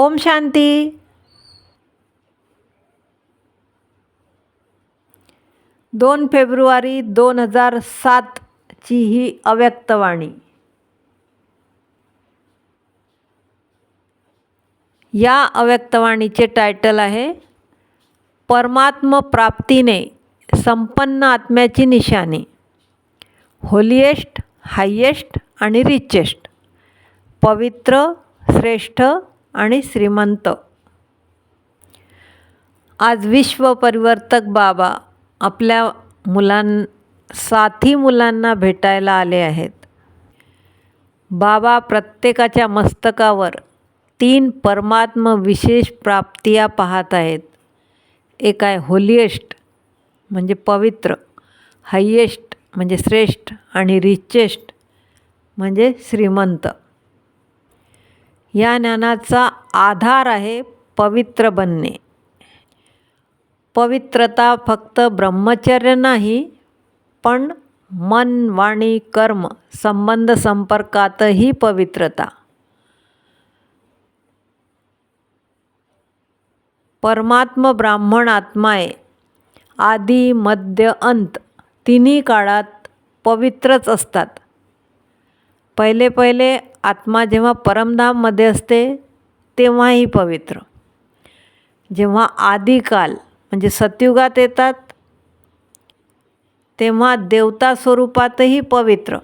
ओम शांती. दोन फेब्रुवारी दोन हजार सातची ही अव्यक्तवाणी या अव्यक्तवाणीचे टायटल आहे परमात्म प्राप्तीने संपन्न आत्म्याची निशाणी. होलिएस्ट हायेस्ट आणि रिचेस्ट. पवित्र श्रेष्ठ आणि श्रीमंत. आज विश्व परिवर्तक बाबा आपल्या मुलां साथी मुलांना भेटायला आले आहेत. बाबा प्रत्येकाच्या मस्तकावर तीन परमात्म विशेष प्राप्तिया पाहत आहेत. एक आहे होलिएस्ट म्हणजे पवित्र हायेस्ट म्हणजे श्रेष्ठ आणि रिचेस्ट म्हणजे श्रीमंत. या ज्ञानाचा आधार आहे पवित्र बनणे. पवित्रता फक्त ब्रह्मचर्य नाही पण मन वाणी कर्म संबंध संपर्कातही पवित्रता. परमात्म ब्राह्मण आत्माय आदि आदी मध्य अंत तिन्ही काळात पवित्रच असतात. पहिले पहिले आत्मा जेव्हा परमधाममध्ये असते तेव्हाही पवित्र. जेव्हा आदिकाल म्हणजे सतयुगात येतात तेव्हा देवता स्वरूपातही पवित्र.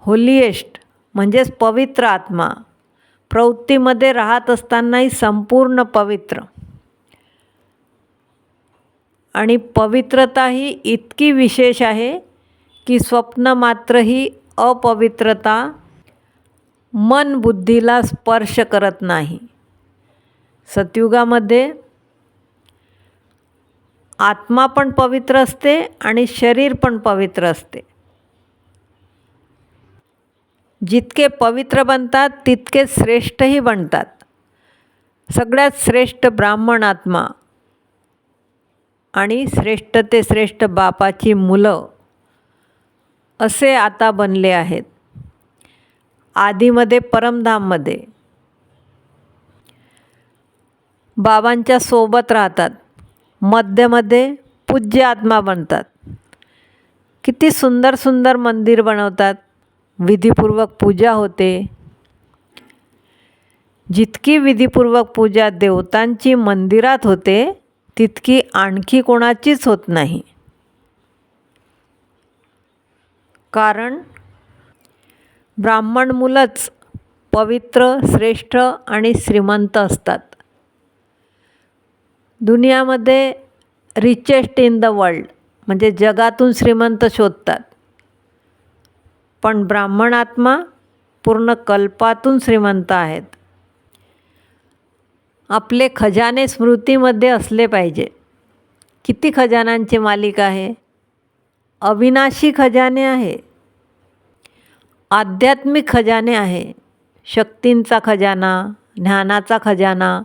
होलिएस्ट म्हणजेच पवित्र आत्मा प्रवृत्तीमध्ये राहत असतानाही संपूर्ण पवित्र. आणि पवित्रता ही इतकी विशेष आहे की स्वप्न मात्र ही अपवित्रता मन बुद्धीला स्पर्श करत नाही. सतयुगामध्ये आत्मा पण पवित्र असते आणि शरीर पण पवित्र असते. जितके पवित्र बनतात तितके श्रेष्ठही बनतात. सगळ्यात श्रेष्ठ ब्राह्मण आत्मा आणि श्रेष्ठ ते श्रेष्ठ बापाची मुलं असे आता बनले आहेत. आधीमध्ये परमधाममध्ये. बाबांच्या सोबत राहतात. मध्यमध्ये पूज्य आत्मा बनतात. किती सुंदर सुंदर मंदिर बनवतात. विधीपूर्वक पूजा होते. जितकी विधीपूर्वक पूजा देवतांची मंदिरात होते तितकी आणखी कोणाचीच होत नाही. कारण ब्राह्मण मुलंच पवित्र श्रेष्ठ आणि श्रीमंत असतात. दुनियामध्ये रिचेस्ट इन द वर्ल्ड म्हणजे जगातून श्रीमंत शोधतात. पण ब्राह्मण आत्मा पूर्ण कल्पातून श्रीमंत आहेत. आपले खजाने स्मृतीमध्ये असले पाहिजे. किती खजानांचे मालिक आहे? अविनाशी खजाने आहे. आध्यात्मिक खजाने आहे. शक्तींचा खजाना ज्ञानाचा खजाना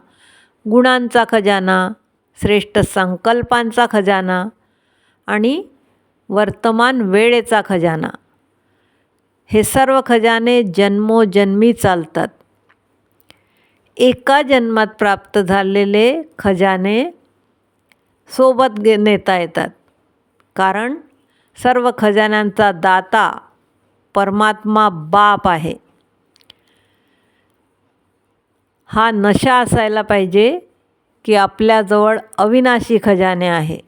गुणांचा खजाना श्रेष्ठ संकल्पांचा खजाना आणि वर्तमान वेळेचा खजाना. हे सर्व खजाने जन्मोजन्मी चालतात. एका जन्मात प्राप्त झालेले खजाने सोबत गे नेता येतात. कारण सर्व खजान्यांचा दाता परमात्मा बाप आहे. हा नशा असायला पाहिजे की आपल्याजवळ अविनाशी खजाने आहे.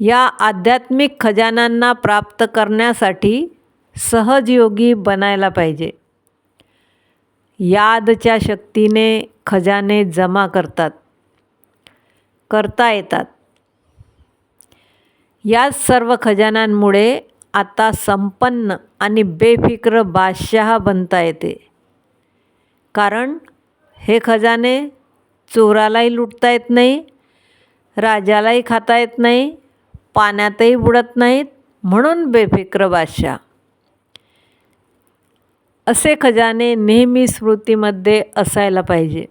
या आध्यात्मिक खजानांना प्राप्त करण्यासाठी सहजयोगी बनायला पाहिजे. यादच्या शक्तीने खजाने जमा करतात करता येतात. या सर्व खजान्यांमुळे आता संपन्न आणि बेफिक्र बादशहा बनता येते. कारण हे खजाने चोरालाही लुटता येत नाही राजालाही खाता येत नाही पाण्यातही बुडत नाहीत म्हणून बेफिक्र बादशाह. असे खजाने नेहमी स्मृतीमध्ये असायला पाहिजे.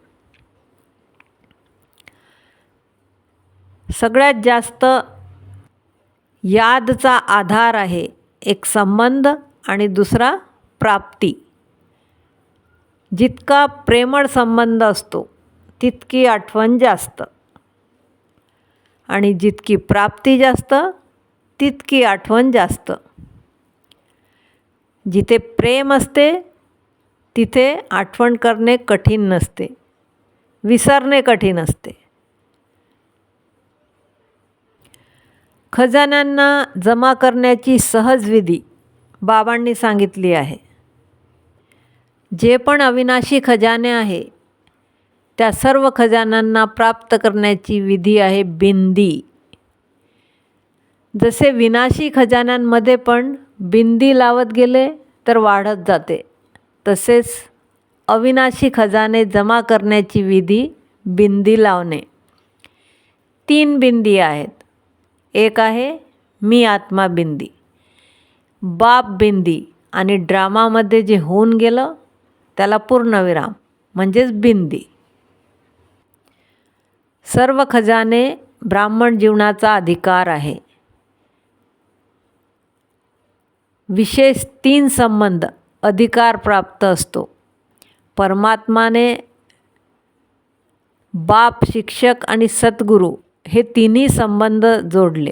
सगळ्यात जास्त यादचा आधार आहे एक संबंध आणि दुसरा प्राप्ती. जितका प्रेमळ संबंध असतो तितकी आठवण जास्त. आणि जितकी प्राप्ती जास्त तितकी आठवण जास्त. जिथे प्रेम असते तिथे आठवण करणे कठीण नसते. विसरणे कठीण असते. खजान्यांना जमा करण्याची सहज विधी बाबांनी सांगितली आहे. जे पण अविनाशी खजाने आहे त्या सर्व खजान्यांना प्राप्त करण्याची विधी आहे बिंदी. जसे विनाशी खजान्यांमध्ये पण बिंदी लावत गेले तर वाढत जाते. तसेच अविनाशी खजाने जमा करण्याची विधी बिंदी लावणे. तीन बिंदी आहेत. एक आहे मी आत्मा बिंदी. बाप बिंदी आणि ड्रामामध्ये जे होऊन गेलं त्याला पूर्णविराम म्हणजेच बिंदी. सर्व खजाने ब्राह्मण जीवनाचा अधिकार आहे. विशेष तीन संबंध अधिकार प्राप्त असतो. परमात्माने बाप शिक्षक आणि सद्गुरू हे तिन्ही संबंध जोडले.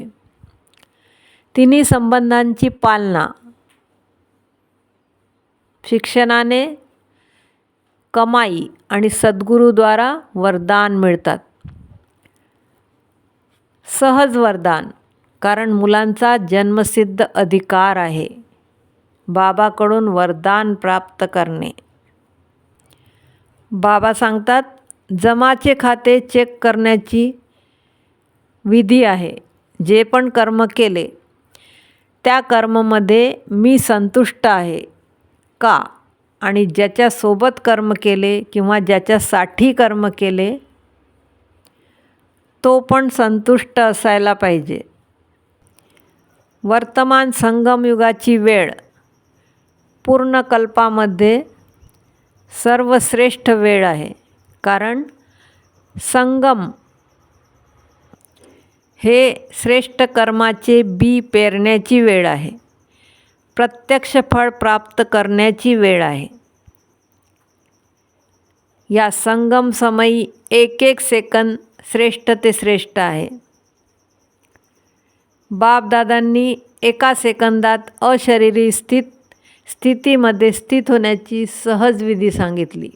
तिन्ही संबंधांची पालना शिक्षणाने कमाई आणि सद्गुरूद्वारा वरदान मिळतात. सहज वरदान कारण मुलांचा जन्मसिद्ध अधिकार आहे. बाबाकडून वरदान प्राप्त करणे. बाबा सांगतात जमाचे खाते चेक करण्याची विधी आहे. जे पण कर्म केले त्या कर्ममध्ये मी संतुष्ट आहे. का? आणि ज्याच्यासोबत कर्म केले किंवा ज्याच्यासाठी कर्म केले तो पण संतुष्ट असायला पाहिजे. वर्तमान संगमयुगाची वेळ पूर्ण कल्पामध्ये सर्वश्रेष्ठ वेळ आहे. कारण संगम हे श्रेष्ठ कर्माचे बी पेरण्याची वेळ आहे. प्रत्यक्ष फळ प्राप्त करण्याची वेळ आहे. या संगम समयी एक एक सेकंद श्रेष्ठ ते श्रेष्ठ आहे. बापदादांनी एका सेकंदात अशरीरी स्थित स्थितीमध्ये स्थित होण्याची सहज विधी सांगितली.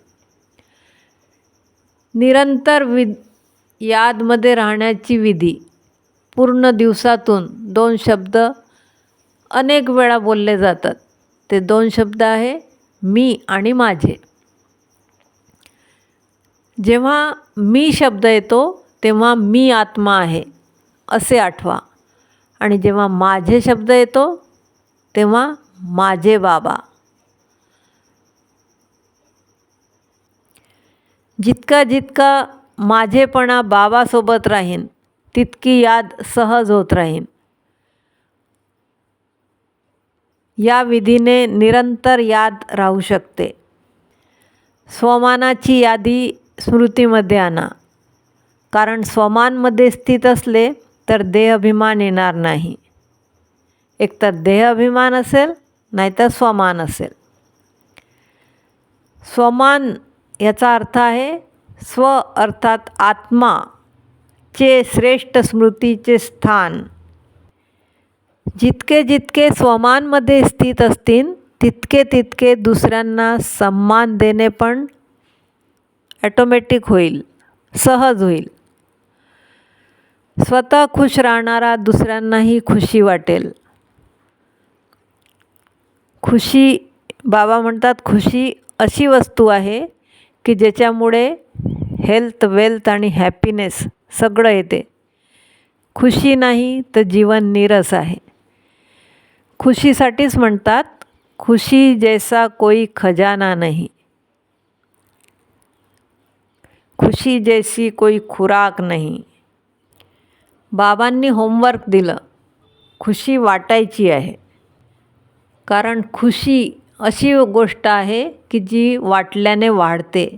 निरंतर वि यादमध्ये राहण्याची विधी. पूर्ण दिवसातून दोन शब्द अनेक वेळा बोलले जातात. ते दोन शब्द आहे मी आणि माझे. जेव्हा मी शब्द येतो तेव्हा मी आत्मा आहे असे आठवा. आणि जेव्हा माझे शब्द येतो तेव्हा माझे बाबा. जितका जितका माझेपणा बाबासोबत राहीन तितकी याद सहज होत राहीन या विधीने निरंतर याद राहू शकते. स्वमानाची यादी स्मृतीमध्ये आणा. कारण स्वमानमध्ये स्थित असले तर देहाभिमान येणार नाही. एकतर देहाभिमान असेल नाहीतर स्वमान असेल. स्वमान याचा अर्थ आहे स्व अर्थात आत्मा. चे श्रेष्ठ स्मृतीचे स्थान. जितके जितके स्वमानमध्ये स्थित असतील तितके तितके दुसऱ्यांना सन्मान देणे पण ॲटोमॅटिक होईल सहज होईल. स्वतः खुश राहणारा दुसऱ्यांनाही खुशी वाटेल. खुशी बाबा म्हणतात खुशी अशी वस्तू आहे की ज्याच्यामुळे हेल्थ वेल्थ आणि हॅपीनेस सगळं येते. खुशी नाही तर जीवन नीरस आहे. खुशीसाठीच म्हणतात खुशी जैसा कोई खजाना नाही. खुशी जैसी कोई खुराक नाही. बाबांनी होमवर्क दिलं. खुशी वाटायची आहे. कारण खुशी अशी गोष्ट आहे की जी वाटल्याने वाढते.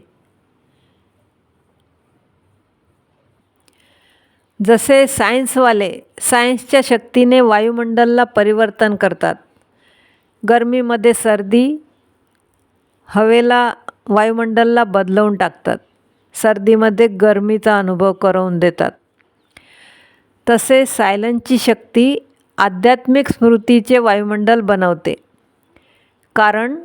जसे सायन्सवाले सायन्सच्या शक्तीने वायुमंडलला परिवर्तन करतात. गरमीमध्ये सर्दी हवेला वायुमंडलला बदलवून टाकतात. सर्दीमध्ये गरमीचा अनुभव करून देतात. तसेच सायलनची शक्ती आध्यात्मिक स्मृतीचे वायुमंडल बनवते. कारण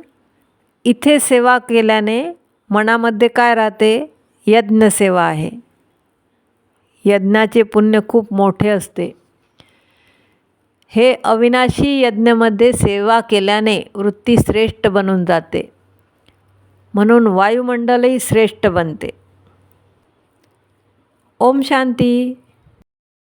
इथे सेवा केल्याने मनामध्ये काय राहते? यज्ञसेवा आहे. यज्ञाचे पुण्य खूप मोठे असते. हे अविनाशी यज्ञमध्ये सेवा केल्याने वृत्ती श्रेष्ठ बनून जाते. म्हणून वायुमंडलही श्रेष्ठ बनते. ओम शांती.